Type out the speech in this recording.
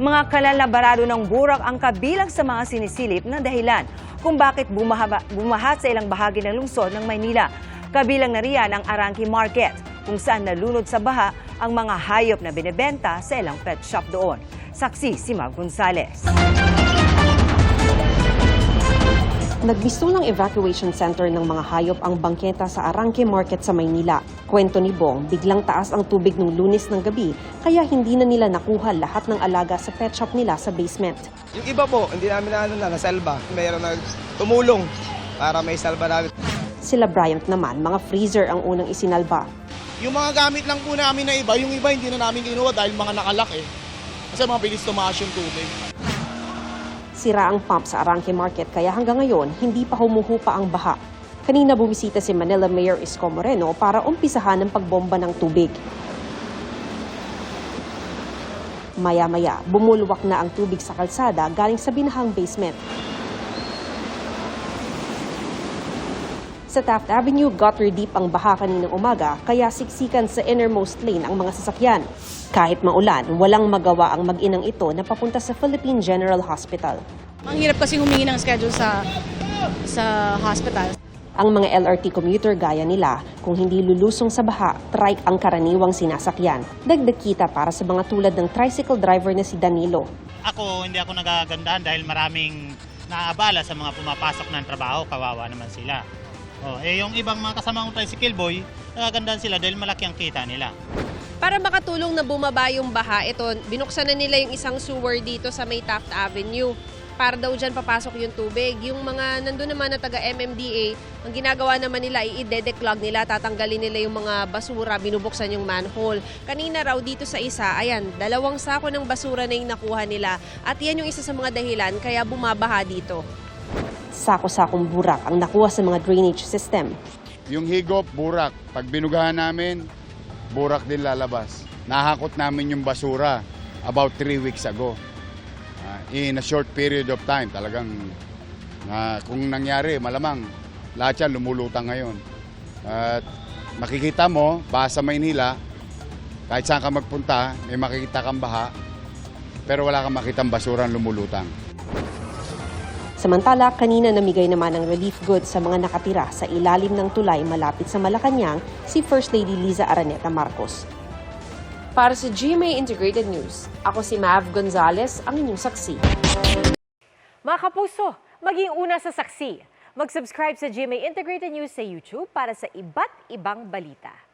Mga kalalabarado ng burak ang kabilang sa mga sinisilip na dahilan kung bakit bumahaba, bumaha sa ilang bahagi ng lungsod ng Maynila. Kabilang na riyan ang Arangki Market, kung saan nalunod sa baha ang mga hayop na binebenta sa ilang pet shop doon. Saksi si Mav Gonzales. Nagbistulang evacuation center ng mga hayop ang bangketa sa Arangke Market sa Maynila. Kwento ni Bong, biglang taas ang tubig ng lunes ng gabi kaya hindi na nila nakuha lahat ng alaga sa pet shop nila sa basement. Yung iba po, hindi namin na ano na, nasalba. Mayroon na tumulong para may salba namin. Sila Bryant naman, mga freezer ang unang isinalba. Yung mga gamit lang po namin na iba, yung iba hindi na namin kinuha dahil mga nakalak eh. Kasi mga bilis tumaas yung tubig. Sira ang pump sa Arangke Market kaya hanggang ngayon hindi pa humuhupa ang baha. Kanina bumisita si Manila Mayor Isko Moreno para umpisahan ang pagbomba ng tubig. Maya-maya, bumulwak na ang tubig sa kalsada galing sa binahang basement. Sa Taft Avenue, gutter deep ang baha kaninang umaga, kaya siksikan sa innermost lane ang mga sasakyan. Kahit maulan, walang magawa ang mag-inang ito na papunta sa Philippine General Hospital. Ang hirap kasi humingi ng schedule sa sa hospital. Ang mga LRT commuter gaya nila, kung hindi lulusong sa baha, trike ang karaniwang sinasakyan. Dagdag kita para sa mga tulad ng tricycle driver na si Danilo. Ako, hindi ako nagagandahan dahil maraming naaabala sa mga pumapasok ng trabaho, kawawa naman sila. Oh, eh yung ibang mga kasamang tricycle boy, nagagandahan sila dahil malaki ang kita nila. Para makatulong na bumaba yung baha, ito, binuksan na nila yung isang sewer dito sa may Taft Avenue. Para daw dyan papasok yung tubig. Yung mga nandun naman na taga MMDA, ang ginagawa naman nila, i-declog nila, tatanggalin nila yung mga basura, binubuksan yung manhole. Kanina raw dito sa isa, ayan, dalawang sako ng basura na yung nakuha nila. At yan yung isa sa mga dahilan kaya bumabaha dito. Sako-sakong burak ang nakuha sa mga drainage system. Yung higop, burak. Pag binugahan namin, burak din lalabas. Nahakot namin yung basura about three weeks ago. Ah, in a short period of time, talagang ah, kung nangyari, malamang lahat yan lumulutang ngayon. At makikita mo, baha sa Maynila, kahit saan ka magpunta, may makikita kang baha, pero wala kang makitang basura lumulutang. Samantala, kanina namigay naman ng relief goods sa mga nakatira sa ilalim ng tulay malapit sa Malacanang si First Lady Liza Araneta Marcos. Para sa GMA Integrated News, ako si Mav Gonzalez, ang inyong saksi. Mga kapuso, maging una sa saksi. Mag-subscribe sa GMA Integrated News sa YouTube para sa iba't ibang balita.